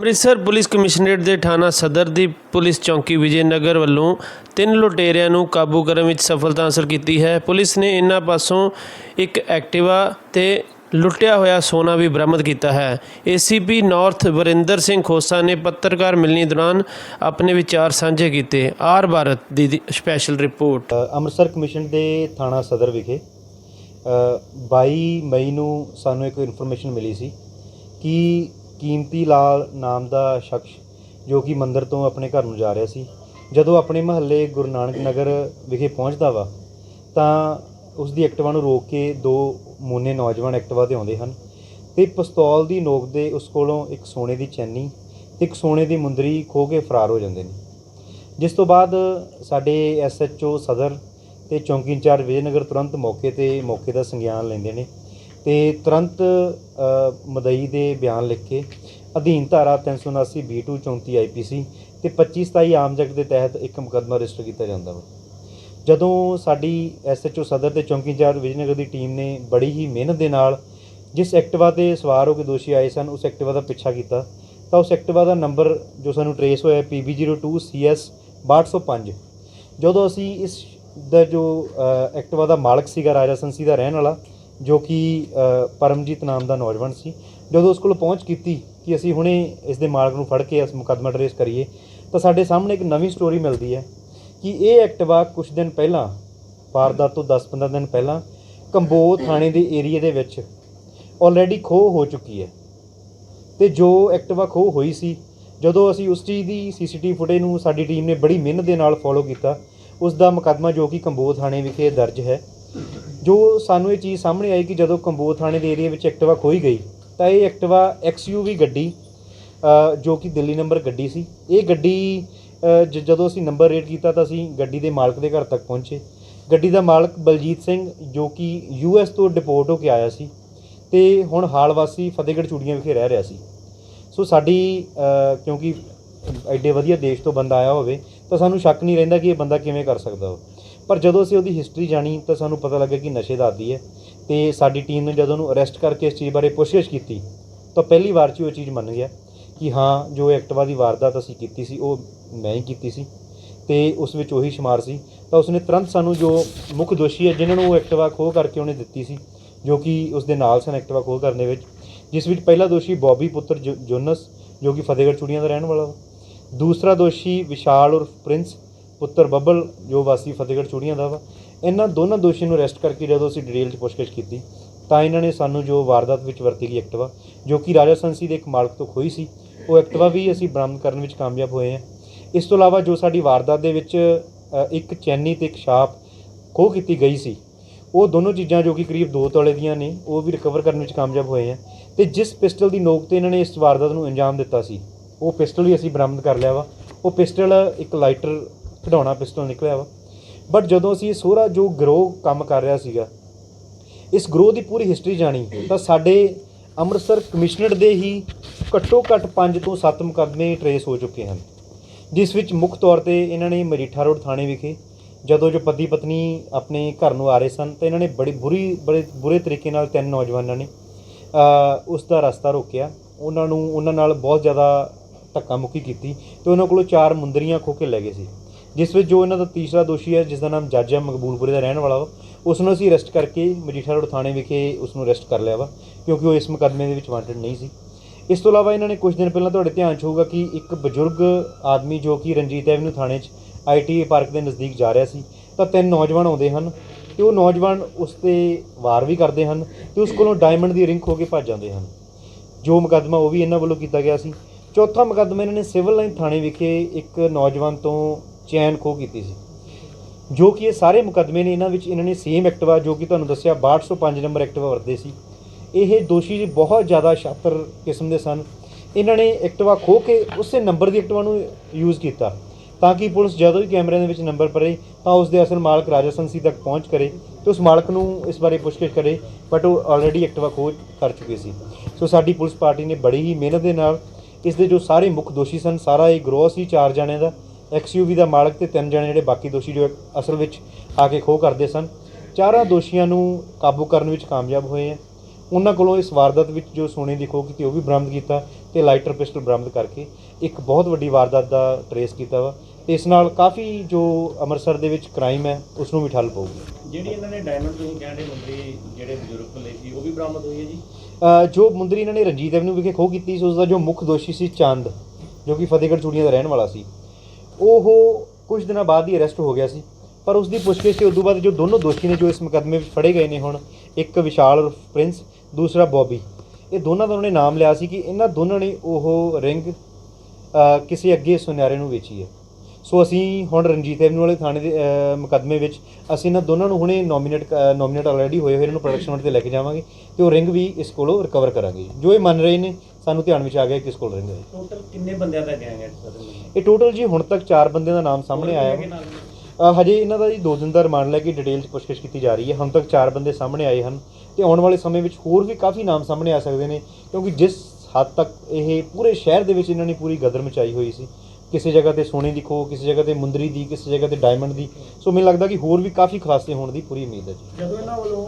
Amritsar police commissionerate ਦੇ ਥਾਣਾ ਸਦਰ ਦੀ ਪੁਲਿਸ ਚੌਂਕੀ ਵਿਜੇ ਨਗਰ ਵੱਲੋਂ ਤਿੰਨ ਲੁਟੇਰਿਆਂ ਨੂੰ ਕਾਬੂ ਕਰਨ ਵਿੱਚ ਸਫਲਤਾ ਹਾਸਲ ਕੀਤੀ ਹੈ। ਪੁਲਿਸ ਨੇ ਇਹਨਾਂ ਪਾਸੋਂ ਇੱਕ ਐਕਟਿਵਾ ਤੇ ਲੁੱਟਿਆ ਹੋਇਆ ਸੋਨਾ ਵੀ ਬਰਾਮਦ ਕੀਤਾ ਹੈ। ਏਸੀਪੀ ਨਾਰਥ ਵਰਿੰਦਰ ਸਿੰਘ ਖੋਸਾ ਨੇ ਪੱਤਰਕਾਰ ਮਿਲਣੀ ਦੌਰਾਨ ਆਪਣੇ ਵਿਚਾਰ ਸਾਂਝੇ ਕੀਤੇ। ਆਰ ਭਾਰਤ ਦੀ ਸਪੈਸ਼ਲ ਰਿਪੋਰਟ। ਅੰਮ੍ਰਿਤਸਰ ਕਮਿਸ਼ਨ ਦੇ ਥਾਣਾ ਸਦਰ ਵਿਖੇ ਅ, 22 ਮਈ ਨੂੰ ਸਾਨੂੰ ਇੱਕ ਇਨਫੋਰਮੇਸ਼ਨ ਮਿਲੀ ਸੀ ਕਿ ਕੀਮਤੀ ਲਾਲ ਨਾਮ ਦਾ ਸ਼ਖਸ ਜੋ ਕਿ ਮੰਦਿਰ ਤੋਂ ਆਪਣੇ ਘਰ ਨੂੰ ਜਾ ਰਿਹਾ ਸੀ। ਜਦੋਂ ਆਪਣੇ ਮਹੱਲੇ ਗੁਰੂ ਨਾਨਕ ਨਗਰ ਵਿਖੇ ਪਹੁੰਚਦਾ ਵਾ, ਤਾਂ ਉਸ ਦੀ ਐਕਟਿਵਾ ਨੂੰ ਰੋਕ ਕੇ ਦੋ ਮੋਨੇ ਨੌਜਵਾਨ ਐਕਟਿਵਾ ਤੇ ਆਉਂਦੇ ਹਨ ਤੇ ਪਿਸਤੌਲ ਦੀ ਨੋਕ ਦੇ ਉਸ ਕੋਲੋਂ ਇੱਕ ਸੋਨੇ ਦੀ ਚੈਨੀ ਤੇ ਇੱਕ ਸੋਨੇ ਦੀ ਮੁੰਦਰੀ ਖੋਹ ਕੇ ਫਰਾਰ ਹੋ ਜਾਂਦੇ ਨੇ। ਜਿਸ ਤੋਂ ਬਾਅਦ ਸਾਡੇ ਐਸਐਚਓ ਸਦਰ ਤੇ ਚੌਂਕੀ ਇੰਚਾਰਜ ਵਿਜੇਨਗਰ ਤੁਰੰਤ ਮੌਕੇ ਤੇ ਮੌਕੇ ਦਾ ਸੰਗਿਆਨ ਲੈਂਦੇ ਨੇ ਤੇ ਤੁਰੰਤ ਮਦਈ ਦੇ ਬਿਆਨ ਲਿਖ। ਕੇ ਅਧੀਨ ਧਾਰਾ 379 B2 34 ਆਈਪੀਸੀ ਤੇ 25 27 ਆਮ ਜਗਤ ਦੇ ਤਹਿਤ ਇੱਕ ਮੁਕੱਦਮਾ ਰਜਿਸਟਰ ਕੀਤਾ ਜਾਂਦਾ ਵਾ। ਜਦੋਂ ਸਾਡੀ ਐਸਐਚਓ ਸਦਰ ਤੇ ਚੌਂਕੀ ਇੰਚਾਰਜ ਵਿਜੇਨਗਰ ਦੀ ਟੀਮ ਨੇ ਬੜੀ ਹੀ ਮਿਹਨਤ ਦੇ ਨਾਲ ਜਿਸ ਐਕਟਿਵਾ ਤੇ ਸਵਾਰ ਹੋ ਕੇ ਦੋਸ਼ੀ ਆਏ ਸਨ, ਉਸ ਐਕਟਿਵਾ ਦਾ ਪਿੱਛਾ ਕੀਤਾ, ਤਾਂ ਉਸ ਐਕਟਿਵਾ ਦਾ ਨੰਬਰ ਜੋ ਸਾਨੂੰ ਟਰੇਸ ਹੋਇਆ PB02CS 6205 ਜਦੋਂ ਅਸੀਂ ਇਸ ਦਾ ਜੋ ਐਕਟਿਵਾ ਦਾ ਮਾਲਕ ਸੀਗਾ ਰਾਜਾ ਸੰਸੀ ਦਾ ਰਹਿਣ ਵਾਲਾ ਜੋ ਕਿ ਪਰਮਜੀਤ ਨਾਮ ਦਾ ਨੌਜਵਾਨ ਸੀ। ਜਦੋਂ ਉਸ ਕੋਲ ਪਹੁੰਚ ਕੀਤੀ ਕਿ ਅਸੀਂ ਹੁਣੇ ਇਸ ਦੇ ਮਾਲਕ ਨੂੰ ਫੜ ਕੇ ਇਸ ਮੁਕੱਦਮਾ ਟਰੇਸ ਕਰੀਏ, ਤਾਂ ਸਾਡੇ ਸਾਹਮਣੇ ਇੱਕ ਨਵੀਂ ਸਟੋਰੀ ਮਿਲਦੀ ਹੈ ਕਿ ਇਹ ਐਕਟਿਵਾ ਕੁਝ ਦਿਨ ਪਹਿਲਾਂ, ਵਾਰਦਾਤ ਤੋਂ 10-15 ਦਿਨ ਪਹਿਲਾਂ ਕੰਬੋ ਥਾਣੇ ਦੇ ਏਰੀਆ ਦੇ ਵਿੱਚ ਆਲਰੇਡੀ ਖੋਹ ਹੋ ਚੁੱਕੀ ਹੈ। ਤੇ ਜੋ ਐਕਟਿਵਾ ਖੋਹ ਹੋਈ ਸੀ, ਜਦੋਂ ਅਸੀਂ ਉਸ ਚੀਜ਼ ਦੀ ਸੀਸੀਟੀਵੀ ਫੁਟੇਜ ਨੂੰ ਸਾਡੀ ਟੀਮ ਨੇ ਬੜੀ ਮਿਹਨਤ ਦੇ ਨਾਲ ਫੋਲੋ ਕੀਤਾ, ਉਸ ਦਾ ਮੁਕੱਦਮਾ ਜੋ ਕਿ ਕੰਬੋ ਥਾਣੇ ਵਿਖੇ ਦਰਜ ਹੈ। ਜੋ ਸਾਨੂੰ ਇਹ ਚੀਜ਼ ਸਾਹਮਣੇ ਆਈ ਕਿ ਜਦੋਂ ਕੰਬੋ ਥਾਣੇ ਦੇ ਏਰੀਆ ਵਿੱਚ ਐਕਟਿਵਾ ਖੋਈ ਗਈ, ਤਾਂ ਇਹ ਐਕਟਿਵਾ ਐਕਸਯੂਵੀ ਗੱਡੀ ਜੋ ਕਿ ਦਿੱਲੀ ਨੰਬਰ ਗੱਡੀ ਸੀ। ਇਹ ਗੱਡੀ ਜ- ਜਦੋਂ ਅਸੀਂ ਨੰਬਰ ਰੇਟ ਕੀਤਾ ਤਾਂ ਅਸੀਂ ਗੱਡੀ ਦੇ ਮਾਲਕ ਦੇ ਘਰ ਤੱਕ ਪਹੁੰਚੇ। ਗੱਡੀ ਦਾ ਮਾਲਕ ਬਲਜੀਤ ਸਿੰਘ, ਜੋ ਕਿ ਯੂਐਸ ਤੋਂ ਡਿਪੋਰਟ ਹੋ ਕੇ ਆਇਆ ਸੀ ਤੇ ਹੁਣ ਹਾਲ ਵਾਸੀ ਫਤਿਹਗੜ੍ਹ ਚੂੜੀਆਂ ਵਿਖੇ ਰਹਿ ਰਿਹਾ ਸੀ। ਸੋ ਸਾਡੀ ਕਿਉਂਕਿ ਐਡੇ ਵਧੀਆ ਦੇਸ਼ ਤੋਂ ਬੰਦਾ ਆਇਆ ਹੋਵੇ, ਤਾਂ ਸਾਨੂੰ ਸ਼ੱਕ ਨਹੀਂ ਰਹਿੰਦਾ ਕਿ ਇਹ ਬੰਦਾ ਕਿਵੇਂ ਕਰ ਸਕਦਾ ਵਾ ਪਰ ਜਦੋਂ ਅਸੀਂ ਉਹਦੀ ਹਿਸਟਰੀ ਜਾਣੀ ਤਾਂ ਸਾਨੂੰ ਪਤਾ ਲੱਗਾ ਕਿ ਨਸ਼ੇ ਦਾ ਆਦੀ ਹੈ ਤੇ ਸਾਡੀ ਟੀਮ ਨੇ ਜਦੋਂ ਉਹਨੂੰ ਅਰੈਸਟ ਕਰਕੇ ਇਸ ਚੀਜ਼ ਬਾਰੇ ਪੁੱਛਗਿੱਛ ਕੀਤੀ, ਤਾਂ ਪਹਿਲੀ ਵਾਰ 'ਚ ਹੀ ਉਹ ਚੀਜ਼ ਮੰਨ ਗਿਆ ਕਿ ਹਾਂ, ਜੋ ਐਕਟਵਾ ਦੀ ਵਾਰਦਾਤ ਅਸੀਂ ਕੀਤੀ ਸੀ, ਉਹ ਮੈਂ ਹੀ ਕੀਤੀ ਸੀ ਤੇ ਉਸ ਵਿੱਚ ਉਹੀ ਸ਼ੁਮਾਰ ਸੀ। ਤਾਂ ਉਸਨੇ ਤੁਰੰਤ ਸਾਨੂੰ ਜੋ ਮੁੱਖ ਦੋਸ਼ੀ ਹੈ ਜਿਨ੍ਹਾਂ ਨੂੰ ਉਹ ਐਕਟਵਾ ਖੋਹ ਕਰਕੇ ਉਹਨੇ ਦਿੱਤੀ ਸੀ, ਜੋ ਕਿ ਉਸ ਦੇ ਨਾਲ ਸਨ ਐਕਟਵਾ ਖੋਹ ਕਰਨ ਦੇ ਵਿੱਚ, ਜਿਸ ਵਿੱਚ ਪਹਿਲਾ ਦੋਸ਼ੀ ਬੌਬੀ ਪੁੱਤਰ ਜੋ- ਜੋਨਸ, ਜੋ ਕਿ ਫਤਿਹਗੜ੍ਹ ਚੂੜੀਆਂ ਦਾ ਰਹਿਣ ਵਾਲਾ ਵਾ। ਦੂਸਰਾ ਦੋਸ਼ੀ ਵਿਸ਼ਾਲ ਉਰਫ ਪ੍ਰਿੰਸ ਪੁੱਤਰ ਬੱਬਲ, ਜੋ ਵਾਸੀ ਫਤਿਹਗੜ੍ਹ ਚੂੜੀਆਂ ਦਾ ਵਾ, ਇਹਨਾਂ ਦੋਨਾਂ ਦੋਸ਼ੀਆਂ ਨੂੰ ਅਰੈਸਟ ਕਰਕੇ ਜਦੋਂ ਅਸੀਂ ਡਿਟੇਲ 'ਚ ਪੁੱਛਗਿੱਛ ਕੀਤੀ, ਤਾਂ ਇਹਨਾਂ ਨੇ ਸਾਨੂੰ ਜੋ ਵਾਰਦਾਤ ਵਿੱਚ ਵਰਤੀ ਗਈ ਐਕਟਿਵਾ, ਜੋ ਕਿ ਰਾਜਾ ਸੰਸੀ ਦੇ ਇੱਕ ਮਾਲਕ ਤੋਂ ਖੋਈ ਸੀ, ਉਹ ਐਕਟਵਾ ਵੀ ਅਸੀਂ ਬਰਾਮਦ ਕਰਨ ਵਿੱਚ ਕਾਮਯਾਬ ਹੋਏ ਹਾਂ। ਇਸ ਤੋਂ ਇਲਾਵਾ ਜੋ ਸਾਡੀ ਵਾਰਦਾਤ ਦੇ ਵਿੱਚ ਇੱਕ ਚੈਨੀ ਤੇ ਇੱਕ ਛਾਪ ਖੋਹ ਕੀਤੀ ਗਈ ਸੀ, ਉਹ ਦੋਨੋਂ ਚੀਜ਼ਾਂ ਜੋ ਕਿ ਕਰੀਬ 2 ਤੋਲੇ ਦੀਆਂ ਨੇ, ਉਹ ਵੀ ਰਿਕਵਰ ਕਰਨ ਵਿੱਚ ਕਾਮਯਾਬ ਹੋਏ ਆ ਤੇ ਜਿਸ ਪਿਸਟਲ ਦੀ ਨੋਕ ਤੇ ਇਹਨਾਂ ਨੇ ਇਸ ਵਾਰਦਾਤ ਨੂੰ ਅੰਜਾਮ ਦਿੱਤਾ ਸੀ, ਉਹ ਪਿਸਟਲ ਵੀ ਅਸੀਂ ਬਰਾਮਦ ਕਰ ਲਿਆ ਵਾ। ਉਹ ਪਿਸਟਲ ਇੱਕ ਲਾਈਟਰ ਖਿਡੌਣਾ ਪਿਸਟਲ ਨਿਕਲਿਆ ਵਾ। ਬਟ ਜਦੋਂ ਅਸੀਂ ਸੋਹਰਾ ਜੋ ਗਰੋਹ ਕੰਮ ਕਰ ਰਿਹਾ ਸੀਗਾ, ਇਸ ਗਰੋਹ ਦੀ ਪੂਰੀ ਹਿਸਟਰੀ ਜਾਣੀ, ਤਾਂ ਸਾਡੇ ਅੰਮ੍ਰਿਤਸਰ ਕਮਿਸ਼ਨਰ ਦੇ ਹੀ ਘੱਟੋ ਘੱਟ 5 ਤੋਂ 7 ਮੁਕੱਦਮੇ ਟਰੇਸ ਹੋ ਚੁੱਕੇ ਹਨ। ਜਿਸ ਵਿੱਚ ਮੁੱਖ ਤੌਰ ਤੇ ਇਹਨਾਂ ਨੇ ਮਜੀਠਾ ਰੋਡ ਥਾਣੇ ਵਿਖੇ, ਜਦੋਂ ਜੋ ਪਤੀ ਪਤਨੀ ਆਪਣੇ ਘਰ ਨੂੰ ਆ ਰਹੇ ਸਨ, ਤਾਂ ਇਹਨਾਂ ਨੇ ਬੜੀ ਬੁਰੀ, ਬੜੇ ਬੁਰੇ ਤਰੀਕੇ ਨਾਲ ਤਿੰਨ ਨੌਜਵਾਨਾਂ ਨੇ ਉਸ ਦਾ ਰਸਤਾ ਰੋਕਿਆ। ਉਹਨਾਂ ਨੂੰ, ਉਹਨਾਂ ਨਾਲ ਬਹੁਤ ਜ਼ਿਆਦਾ ਧੱਕਾ ਮੁੱਕੀ ਕੀਤੀ ਤੇ ਉਹਨਾਂ ਕੋਲੋਂ ਚਾਰ ਮੁੰਦਰੀਆਂ ਖੋਹ ਕੇ ਲੈ ਗਏ ਸੀ। ਜਿਸ ਵਿੱਚ ਜੋ ਇਹਨਾਂ ਦਾ ਤੀਸਰਾ ਦੋਸ਼ੀ ਹੈ ਜਿਸ ਦਾ ਨਾਮ ਜਾਜਾ ਮਕਬੂਲਪੁਰੇ ਦਾ ਰਹਿਣ ਵਾਲਾ ਵਾ ਉਸ ਨੂੰ ਅਸੀਂ ਅਰੈਸਟ ਕਰਕੇ ਮਜੀਠਾ ਰੋਡ ਥਾਣੇ ਵਿਖੇ ਉਸ ਨੂੰ ਅਰੈਸਟ ਕਰ ਲਿਆ ਵਾ, ਕਿਉਂਕਿ ਉਹ ਇਸ ਮੁਕੱਦਮੇ ਦੇ ਵਿੱਚ ਵਾਂਟਡ ਨਹੀਂ ਸੀ। ਇਸ ਤੋਂ ਇਲਾਵਾ ਇਹਨਾਂ ਨੇ ਕੁਝ ਦਿਨ ਪਹਿਲਾਂ ਤੁਹਾਡੇ ਧਿਆਨ 'ਚ ਹੋਊਗਾ ਕਿ ਇੱਕ ਬਜ਼ੁਰਗ ਆਦਮੀ ਜੋ ਕਿ ਰਣਜੀਤ ਐਵਨਿਊ ਥਾਣੇ 'ਚ ਆਈਟੀ ਪਾਰਕ ਦੇ ਨਜ਼ਦੀਕ ਜਾ ਰਿਹਾ ਸੀ, ਤਾਂ ਤਿੰਨ ਨੌਜਵਾਨ ਆਉਂਦੇ ਹਨ ਤੇ ਉਹ ਨੌਜਵਾਨ ਉਸ ਤੇ ਵਾਰ ਵੀ ਕਰਦੇ ਹਨ ਤੇ ਉਸ ਕੋਲੋਂ ਡਾਇਮੰਡ ਦੀ ਰਿੰਗ ਖੋ ਕੇ ਭੱਜ ਜਾਂਦੇ ਹਨ। ਜੋ ਮੁਕੱਦਮਾ ਉਹ ਵੀ ਇਹਨਾਂ ਵੱਲੋਂ ਕੀਤਾ ਗਿਆ ਸੀ। ਚੌਥਾ ਮੁਕੱਦਮਾ ਇਹਨਾਂ ਨੇ ਸਿਵਲ ਲਾਈਨ ਥਾਣੇ ਵਿਖੇ ਇੱਕ ਨੌਜਵਾਨ ਤੋਂ ਚੈਨ ਖੋਹ ਕੀਤੀ ਸੀ। ਜੋ ਕਿ ਇਹ ਸਾਰੇ ਮੁਕੱਦਮੇ ਨੇ, ਇਹਨਾਂ ਵਿੱਚ ਇਹਨਾਂ ਨੇ ਸੇਮ ਐਕਟਿਵਾ ਜੋ ਕਿ ਤੁਹਾਨੂੰ ਦੱਸਿਆ 6205 ਨੰਬਰ ਐਕਟਿਵਾ ਵਰਤੇ ਸੀ। ਇਹ ਦੋਸ਼ੀ ਬਹੁਤ ਜ਼ਿਆਦਾ ਸ਼ਾਤਰ ਕਿਸਮ ਦੇ ਸਨ। ਇਹਨਾਂ ਨੇ ਐਕਟਿਵਾ ਖੋਹ ਕੇ ਉਸੇ ਨੰਬਰ ਦੀ ਐਕਟਿਵਾ ਨੂੰ ਯੂਜ਼ ਕੀਤਾ ਤਾਂ ਕਿ ਪੁਲਿਸ ਜਦੋਂ ਹੀ ਕੈਮਰੇ ਦੇ ਵਿੱਚ ਨੰਬਰ ਪਰੇ ਤਾਂ ਉਸ ਦੇ ਅਸਲ ਮਾਲਕ ਰਾਜਾ ਸੰਸੀ ਤੱਕ ਪਹੁੰਚ ਕਰੇ ਤੇ ਉਸ ਮਾਲਕ ਨੂੰ ਇਸ ਬਾਰੇ ਪੁੱਛਗਿੱਛ ਕਰੇ ਬਟ ਉਹ ਆਲਰੇਡੀ ਐਕਟਿਵਾ ਖੋਜ ਕਰ ਚੁੱਕੇ ਸੀ। ਸੋ ਸਾਡੀ ਪੁਲਿਸ ਪਾਰਟੀ ਨੇ ਬੜੀ ਹੀ ਮਿਹਨਤ ਦੇ ਨਾਲ ਇਸ ਦੇ ਜੋ ਸਾਰੇ ਮੁੱਖ ਦੋਸ਼ੀ ਸਨ, ਸਾਰਾ ਇਹ ਗਰੋਹ ਸੀ ਚਾਰ ਜਣਿਆਂ ਦਾ। ਐਕਸਯੂਵੀ ਦਾ ਮਾਲਕ ਤੇ ਤਿੰਨ ਜਣੇ ਜਿਹੜੇ ਬਾਕੀ ਦੋਸ਼ੀ ਜੋ ਅਸਲ ਵਿੱਚ ਆ ਕੇ ਖੋਹ ਕਰਦੇ ਸਨ ਚਾਰਾਂ ਦੋਸ਼ੀਆਂ ਨੂੰ ਕਾਬੂ ਕਰਨ ਵਿੱਚ ਕਾਮਯਾਬ ਹੋਏ ਆ ਉਹਨਾਂ ਕੋਲੋਂ ਇਸ ਵਾਰਦਾਤ ਵਿੱਚ ਜੋ ਸੋਨੇ ਦੀ ਖੋਹ ਕੀਤੀ ਉਹ ਵੀ ਬਰਾਮਦ ਕੀਤਾ ਤੇ ਲਾਈਟਰ ਪਿਸਟਲ ਬਰਾਮਦ ਕਰਕੇ ਇੱਕ ਬਹੁਤ ਵੱਡੀ ਵਾਰਦਾਤ ਦਾ ਟਰੇਸ ਕੀਤਾ ਵਾ। ਤੇ ਇਸ ਨਾਲ ਕਾਫੀ ਜੋ ਅੰਮ੍ਰਿਤਸਰ ਦੇ ਵਿੱਚ ਕ੍ਰਾਈਮ ਹੈ ਉਸ ਨੂੰ ਵੀ ਠੱਲ ਪਊਗੀ। ਜਿਹੜੀ ਇਹਨਾਂ ਨੇ ਡਾਇਮੰਡ ਤੁਸੀਂ ਕਹਿੰਦੇ ਮੁੰਦਰੀ ਜਿਹੜੇ ਬਜ਼ੁਰਗ ਲਈ ਸੀ ਉਹ ਵੀ ਬਰਾਮਦ ਹੋਈ ਹੈ ਜੀ? ਜੋ ਮੁੰਦਰੀ ਇਹਨਾਂ ਨੇ ਰਣਜੀਤ ਐਵਨਿਊ ਵਿਖੇ ਖੋਹ ਕੀਤੀ ਸੀ ਉਸ ਦਾ ਜੋ ਮੁੱਖ ਦੋਸ਼ੀ ਸੀ ਚੰਦ ਜੋ ਕਿ ਫਤਿਹਗੜ੍ਹ ਚੂੜੀਆਂ ਦਾ ਰਹਿਣ ਵਾਲਾ ਸੀ। ਉਹ ਕੁਝ ਦਿਨਾਂ ਬਾਅਦ ਹੀ ਅਰੈਸਟ ਹੋ ਗਿਆ ਸੀ। ਪਰ ਉਸ ਦੀ ਪੁੱਛਗਿੱਛ ਤੇ ਉਦੋਂ ਬਾਅਦ ਜੋ ਦੋਨੋਂ ਦੋਸ਼ੀ ਨੇ ਜੋ ਇਸ ਮੁਕੱਦਮੇ ਵਿੱਚ ਫੜੇ ਗਏ ਨੇ ਹੁਣ, ਇੱਕ ਵਿਸ਼ਾਲ ਪ੍ਰਿੰਸ, ਦੂਸਰਾ ਬੌਬੀ। ਇਹ ਦੋਨਾਂ ਦਾ ਉਹਨੇ ਨਾਮ ਲਿਆ ਸੀ ਕਿ ਇਹਨਾਂ ਦੋਨਾਂ ਨੇ ਉਹ ਰਿੰਗ ਕਿਸੇ ਅੱਗੇ ਸੁਨਿਆਰੇ ਨੂੰ ਵੇਚੀ ਹੈ। ਸੋ ਅਸੀਂ ਹੁਣ ਰਣਜੀਤ ਐਵਨਿਊ ਵਾਲੇ ਥਾਣੇ ਦੇ ਮੁਕੱਦਮੇ ਵਿੱਚ ਅਸੀਂ ਇਹਨਾਂ ਦੋਨਾਂ ਨੂੰ ਹੁਣੇ ਨੋਮੀਨੇਟ ਨੋਮੀਨੇਟ ਆਲਰੇਡੀ ਹੋਏ ਹੋਏ ਇਹਨਾਂ ਨੂੰ ਪ੍ਰੋਡਕਸ਼ਨ ਵਾਲੇ ਤੇ ਲੈ ਕੇ ਜਾਵਾਂਗੇ ਤੇ ਉਹ ਰਿੰਗ ਵੀ ਇਸ ਕੋਲੋਂ ਰਿਕਵਰ ਕਰਾਂਗੇ ਜੋ। ਇਹ ਮੰਨ ਰਹੇ ਨੇ ਸਾਨੂੰ ਧਿਆਨ ਵਿੱਚ ਆ ਗਿਆ ਕਿਸ ਕੋਲ ਰਿੰਗ ਹੈ ਟੋਟਲ ਕਿੰਨੇ ਬੰਦਿਆਂ ਦਾ ਗੈਂਗ ਹੈ ਇਹ ਟੋਟਲ ਜੀ ਹੁਣ ਤੱਕ 4 ਬੰਦਿਆਂ ਦਾ ਨਾਮ ਸਾਹਮਣੇ ਆਇਆ ਹਜੇ ਇਹਨਾਂ ਦਾ ਜੀ 2 ਦਿਨ ਦਾ ਰਿਮਾਂਡ ਲੈ ਕੇ ਡਿਟੇਲ 'ਚ ਪੁੱਛਗਿੱਛ ਕੀਤੀ ਜਾ ਰਹੀ ਹੈ। ਹੁਣ ਤੱਕ 4 ਬੰਦੇ ਸਾਹਮਣੇ ਆਏ ਹਨ ਤੇ ਆਉਣ ਵਾਲੇ ਸਮੇਂ ਵਿੱਚ ਹੋਰ ਵੀ ਕਾਫੀ ਨਾਮ ਸਾਹਮਣੇ ਆ ਸਕਦੇ ਨੇ ਕਿਉਂਕਿ ਜਿਸ ਹੱਦ ਤੱਕ ਇਹ ਪੂਰੇ ਸ਼ਹਿਰ ਦੇ ਵਿੱਚ ਇਹਨਾਂ ਨੇ ਪੂਰੀ ਗਦਰ ਮਚਾਈ ਹੋਈ ਸੀ ਕਿਸੇ ਜਗ੍ਹਾ ਤੇ ਸੋਨੇ ਦੀ ਖੋਹ ਕਿਸੇ ਜਗ੍ਹਾ ਤੇ ਮੁੰਦਰੀ ਦੀ ਕਿਸੇ ਜਗ੍ਹਾ ਤੇ ਡਾਇਮੰਡ ਦੀ। ਸੋ ਮੈਨੂੰ ਲੱਗਦਾ ਕਿ ਹੋਰ ਵੀ ਕਾਫੀ ਖਾਸੇ ਹੋਣ ਦੀ ਪੂਰੀ ਉਮੀਦ ਹੈ ਜੀ। ਜਦੋਂ ਇਹਨਾਂ ਵੱਲੋਂ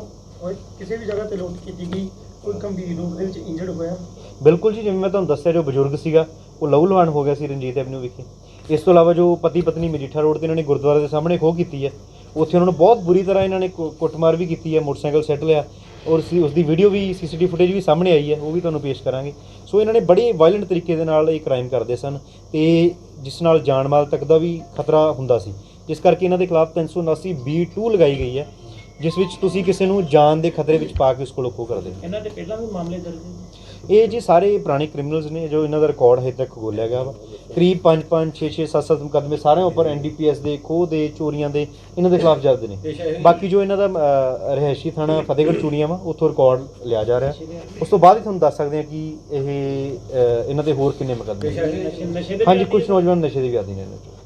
ਕਿਸੇ ਵੀ ਜਗ੍ਹਾ ਤੇ ਲੁੱਟ ਕੀਤੀ ਗਈ ਕੋਈ ਗੰਭੀਰ ਰੂਪ ਦੇ ਵਿੱਚ ਇੰਜਰਡ ਹੋਇਆ? ਬਿਲਕੁਲ ਜੀ ਜਿਵੇਂ ਮੈਂ ਤੁਹਾਨੂੰ ਦੱਸਿਆ ਜੋ ਬਜ਼ੁਰਗ ਸੀਗਾ ਉਹ ਲਹੂ ਲੁਹਾਨ ਹੋ ਗਿਆ ਸੀ ਰਣਜੀਤ ਐਵਨਿਊ ਵਿਖੇ। ਇਸ ਤੋਂ ਇਲਾਵਾ ਜੋ ਪਤੀ ਪਤਨੀ ਮਜੀਠਾ ਰੋਡ ਤੇ ਇਹਨਾਂ ਨੇ ਗੁਰਦੁਆਰੇ ਦੇ ਸਾਹਮਣੇ ਖੋਹ ਕੀਤੀ ਹੈ ਉੱਥੇ ਉਹਨਾਂ ਨੂੰ ਬਹੁਤ ਬੁਰੀ ਤਰ੍ਹਾਂ ਇਹਨਾਂ ਨੇ ਕੁੱਟਮਾਰ ਵੀ ਕੀਤੀ ਹੈ ਮੋਟਰਸਾਈਕਲ ਸੱਟ ਲਿਆ ਔਰ ਉਸਦੀ ਉਸਦੀ ਵੀਡੀਓ ਵੀ ਸੀਸੀਟੀਵੀ ਫੁਟੇਜ ਵੀ ਸਾਹਮਣੇ ਆਈ ਹੈ, ਉਹ ਵੀ ਤੁਹਾਨੂੰ ਪੇਸ਼ ਕਰਾਂਗੇ। ਸੋ ਇਹਨਾਂ ਨੇ ਬੜੇ ਵਾਇਲੈਂਟ ਤਰੀਕੇ ਦੇ ਨਾਲ ਇਹ ਕ੍ਰਾਈਮ ਕਰਦੇ ਸਨ ਤੇ ਜਿਸ ਨਾਲ ਜਾਨ ਮਾਲ ਤੱਕ ਦਾ ਵੀ ਖਤਰਾ ਹੁੰਦਾ ਸੀ। ਜਿਸ ਕਰਕੇ ਇਹਨਾਂ ਦੇ ਖਿਲਾਫ 379 B2 ਲਗਾਈ ਗਈ ਹੈ, ਜਿਸ ਵਿੱਚ ਤੁਸੀਂ ਕਿਸੇ ਨੂੰ ਜਾਨ ਦੇ ਖਤਰੇ ਵਿੱਚ ਪਾ ਕੇ ਉਸ ਕੋਲੋਂ ਖੋ ਕਰਦੇ ਇਹਨਾਂ ਦੇ ਪਹਿਲਾਂ ਵੀ ਮਾਮਲੇ ਦਰਜ ਇਹ ਜੀ ਸਾਰੇ ਪੁਰਾਣੇ ਕ੍ਰਿਮੀਨਲਸ ਨੇ ਜੋ ਇਹਨਾਂ ਦਾ ਰਿਕਾਰਡ ਹਜੇ ਤੱਕ ਖੋਲਿਆ ਗਿਆ ਵਾ। ਕਰੀਬ 5 5 6 6 7 7 ਮੁਕੱਦਮੇ ਸਾਰਿਆਂ ਉੱਪਰ ਐਨਡੀਪੀਐਸ ਦੇ ਖੋਹ ਦੇ ਚੋਰੀਆਂ ਦੇ ਇਹਨਾਂ ਦੇ ਖਿਲਾਫ ਚੱਲਦੇ ਨੇ। ਬਾਕੀ ਜੋ ਇਹਨਾਂ ਦਾ ਅਹ, ਰਿਹਾਇਸ਼ੀ ਥਾਣਾ ਫਤਿਹਗੜ੍ਹ ਚੂੜੀਆਂ ਵਾ ਉੱਥੋਂ ਰਿਕਾਰਡ ਲਿਆ ਜਾ ਰਿਹਾ। ਉਸ ਤੋਂ ਬਾਅਦ ਹੀ ਤੁਹਾਨੂੰ ਦੱਸ ਸਕਦੇ ਹਾਂ ਕਿ ਇਹ ਇਹਨਾਂ ਦੇ ਹੋਰ ਕਿੰਨੇ ਮੁਕੱਦਮੇ ਨੇ। ਨਸ਼ੇ ਨਸ਼ੇ ਦੇ ਹਾਂਜੀ ਕੁਝ ਨੌਜਵਾਨ ਨਸ਼ੇ ਦੇ ਵੀ ਆਦੀ ਨੇ ਇਹਨਾਂ ਚੋਂ।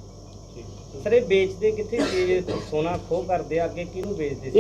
ਸਰ ਇਹ ਵੇਚਦੇ ਕਿੱਥੇ ਸੋਨਾ ਖੋਹ ਕਰਦੇ ਆ ਅੱਗੇ ਕਿਹਨੂੰ ਵੇਚਦੇ